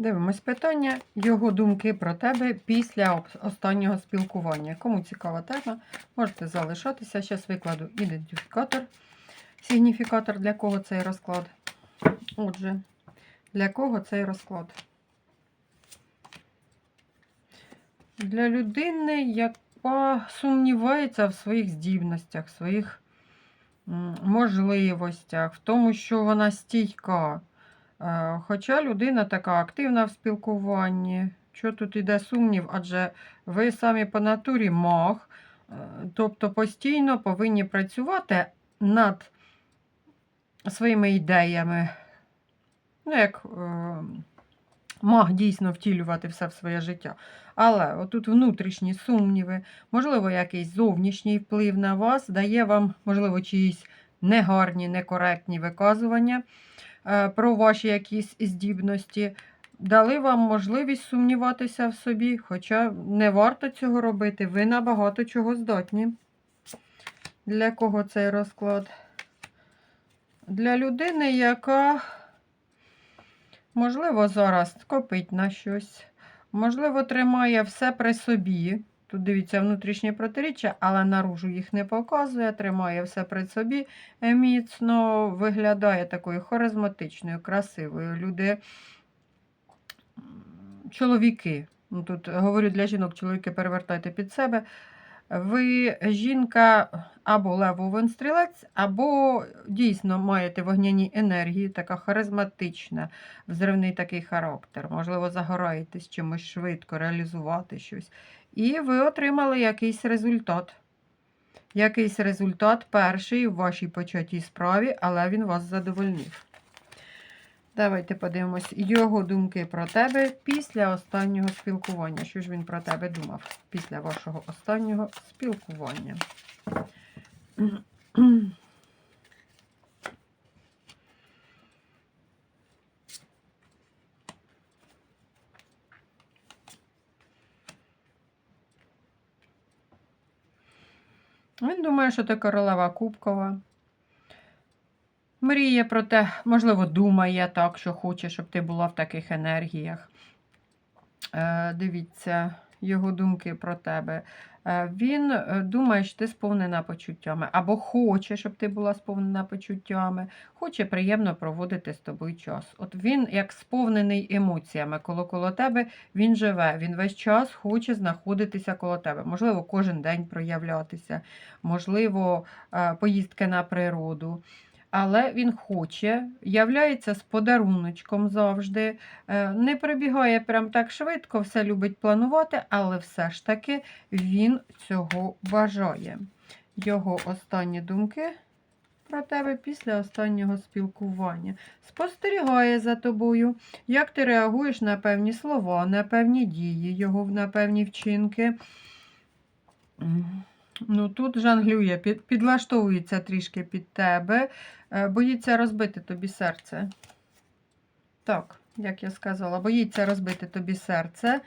Дивимось питання, його думки про тебе після останнього спілкування. Кому цікава тема, можете залишатися. Зараз викладу ідентифікатор, сигніфікатор, для кого цей розклад. Отже, для кого цей розклад? Для людини, яка сумнівається в своїх здібностях, в своїх можливостях, в тому, що вона стійка. Е, Хоча людина така активна в спілкуванні. Що тут іде сумнів? Адже ви самі по натурі маг, е, тобто постійно повинні працювати над своїми ідеями. Ну, як е, маг дійсно втілювати все в своє життя. Але отут внутрішні сумніви, можливо, якийсь зовнішній вплив на вас дає вам, можливо, чиїсь негарні, некоректні виказування про ваші якісь здібності, дали вам можливість сумніватися в собі, хоча не варто цього робити, ви на багато чого здатні. Для кого цей розклад? Для людини, яка, можливо, зараз копить на щось, можливо, тримає все при собі. Тут дивіться внутрішні протиріччя, але наружу їх не показує, тримає все при собі е, міцно, виглядає такою харизматичною, красивою. Люди, чоловіки, ну, тут говорю для жінок, чоловіки перевертайте під себе. Ви жінка або левовий стрілець, або дійсно маєте вогняні енергії, така харизматична, взривний такий характер. Можливо, загораєтесь чимось швидко, реалізувати щось. І ви отримали якийсь результат. Якийсь результат перший в вашій початій справі, але він вас задовольнив. Давайте подивимось його думки про тебе після останнього спілкування. Що ж він про тебе думав після вашого останнього спілкування? Він думає, що ти королева Кубкова. Мріє про те, можливо, думає так, що хоче, щоб ти була в таких енергіях. Е, дивіться, його думки про тебе. Е, він е, думає, що ти сповнена почуттями, або хоче, щоб ти була сповнена почуттями, хоче приємно проводити з тобою час. От він, як сповнений емоціями коло коло тебе, він живе, він весь час хоче знаходитися коло тебе. Можливо, кожен день проявлятися, можливо, е, поїздки на природу. Але він хоче, являється з подаруночком завжди, е, не прибігає прям так швидко, все любить планувати, але все ж таки він цього бажає. Його останні думки про тебе після останнього спілкування. Спостерігає за тобою, як ти реагуєш на певні слова, на певні дії, його на певні вчинки. Ну, тут жонглює, під, підлаштовується трішки під тебе, е, боїться розбити тобі серце. Так, як я сказала, боїться розбити тобі серце.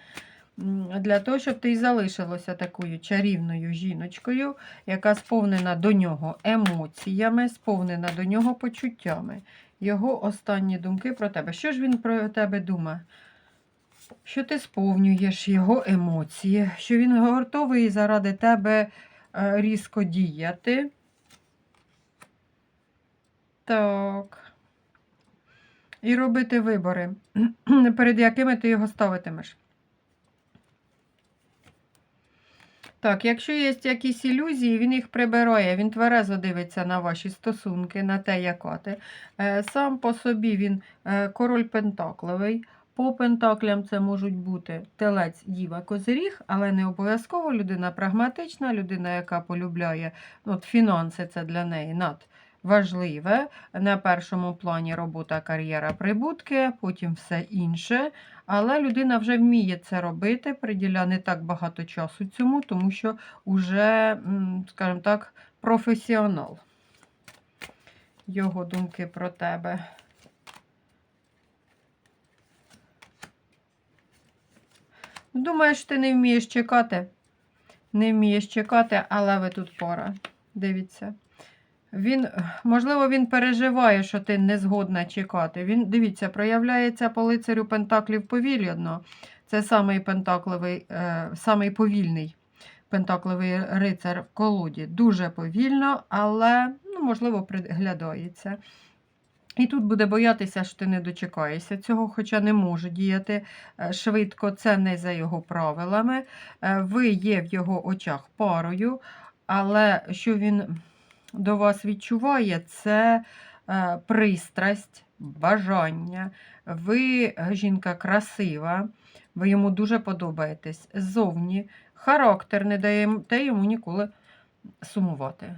Для того, щоб ти і залишилася такою чарівною жіночкою, яка сповнена до нього емоціями, сповнена до нього почуттями. Його останні думки про тебе. Що ж він про тебе думає? Що ти сповнюєш його емоції, що він готовий заради тебе різко діяти. Так. І робити вибори, перед якими ти його ставитимеш. Так, якщо є якісь ілюзії, він їх прибирає, він тверезо дивиться на ваші стосунки, на те, яка ти. Е, Сам по собі він е, король пентакловий. По пентаклям це можуть бути телець, діва, козиріг, але не обов'язково людина прагматична, людина, яка полюбляє ну, от фінанси, це для неї надважливе. На першому плані робота, кар'єра, прибутки, потім все інше. Але людина вже вміє це робити, приділяє не так багато часу цьому, тому що вже, скажімо так, професіонал. Його думки про тебе. Думаєш, ти не вмієш чекати? Не вмієш чекати, але ви тут пора. Дивіться. Він, можливо, він переживає, що ти не згодна чекати. Він, дивіться, проявляється по лицарю Пентаклів повільно. Це самий пентакливий, е, самий повільний пентакливий рицар в колоді. Дуже повільно, але, ну, можливо, приглядається. І тут буде боятися, що ти не дочекаєшся цього, хоча не може діяти е, швидко, це не за його правилами. Е, Ви є в його очах парою, але що він до вас відчуває, це е, пристрасть, бажання. Ви жінка красива, ви йому дуже подобаєтесь ззовні. Характер не дає йому ніколи сумувати.